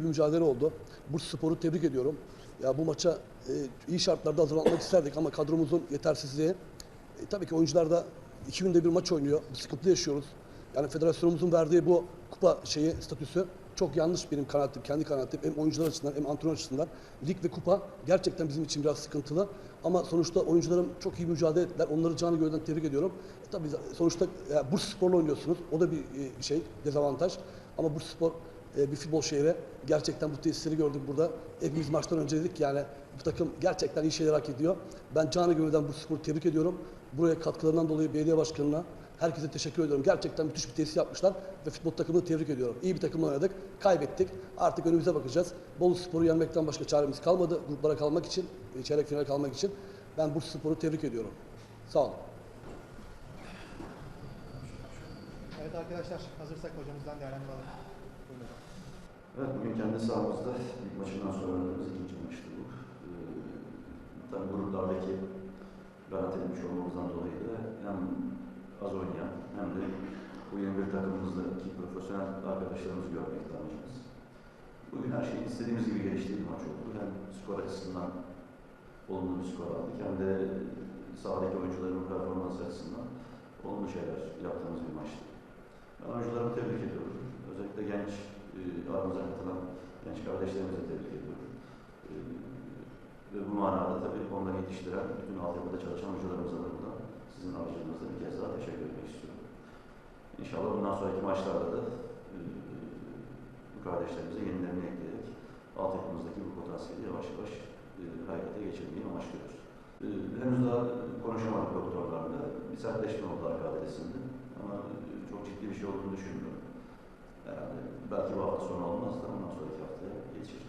bir mücadele oldu. Burs Spor'u tebrik ediyorum. Ya bu maça e, iyi şartlarda hazırlanmak isterdik ama kadromuzun yetersizliği. E, tabii ki oyuncular da iki günde bir maç oynuyor. Bir sıkıntı yaşıyoruz. Yani federasyonumuzun verdiği bu kupa şeyi statüsü çok yanlış benim kanaatim, kendi kanaatim. Hem oyuncular açısından hem antrenör açısından. Lig ve kupa gerçekten bizim için biraz sıkıntılı. Ama sonuçta oyuncularım çok iyi mücadele ettiler. Onları canı gönülden tebrik ediyorum. E, tabii sonuçta e, Burs Spor'la oynuyorsunuz. O da bir e, şey, dezavantaj. Ama Burs Spor e, bir futbol şehri. Gerçekten bu tesisleri gördük burada. Hepimiz maçtan önce dedik yani bu takım gerçekten iyi şeyler hak ediyor. Ben canı gönülden Burs Spor'u tebrik ediyorum. Buraya katkılarından dolayı belediye başkanına, herkese teşekkür ediyorum. Gerçekten müthiş bir tesis yapmışlar ve futbol takımını tebrik ediyorum. İyi bir takımla oynadık, kaybettik. Artık önümüze bakacağız. Bolu Spor'u yenmekten başka çaremiz kalmadı. Gruplara kalmak için, çeyrek finale kalmak için. Ben Burs Spor'u tebrik ediyorum. Sağ olun. Evet arkadaşlar hazırsak hocamızdan hocam. Evet, bugün kendi sahamızda ilk maçından sonra oynadığımız ikinci maçtı bu. Ee, tabii gruplardaki rahat etmiş olmamızdan dolayı da hem az oynayan hem de bu 21 takımımızdaki profesyonel arkadaşlarımızı görmekte amacımız. Bugün her şey istediğimiz gibi geliştiği bir maç oldu. Hem skor açısından olumlu bir skor aldık hem de sahadaki oyuncuların performans açısından olumlu şeyler yaptığımız bir maçtı. Ben oyuncularımı tebrik ediyorum. Özellikle genç e, aramıza katılan genç kardeşlerimizi tebrik ediyorum. E, ve bu manada tabii onları yetiştiren, bütün altyapıda çalışan hocalarımıza da buradan sizin aracılığınızla bir kez daha teşekkür etmek istiyorum. İnşallah bundan sonraki maçlarda da e, bu kardeşlerimize yenilerini ekleyerek altyapımızdaki bu potansiyeli yavaş yavaş e, harekete geçirmeyi amaçlıyoruz. E, henüz daha konuşamadık doktorlarla. Bir sertleşme oldu arka adresinde. Ama e, çok ciddi bir şey olduğunu düşünmüyorum. Herhalde belki bu hafta sonu olmaz da ondan sonraki haftaya geçecek.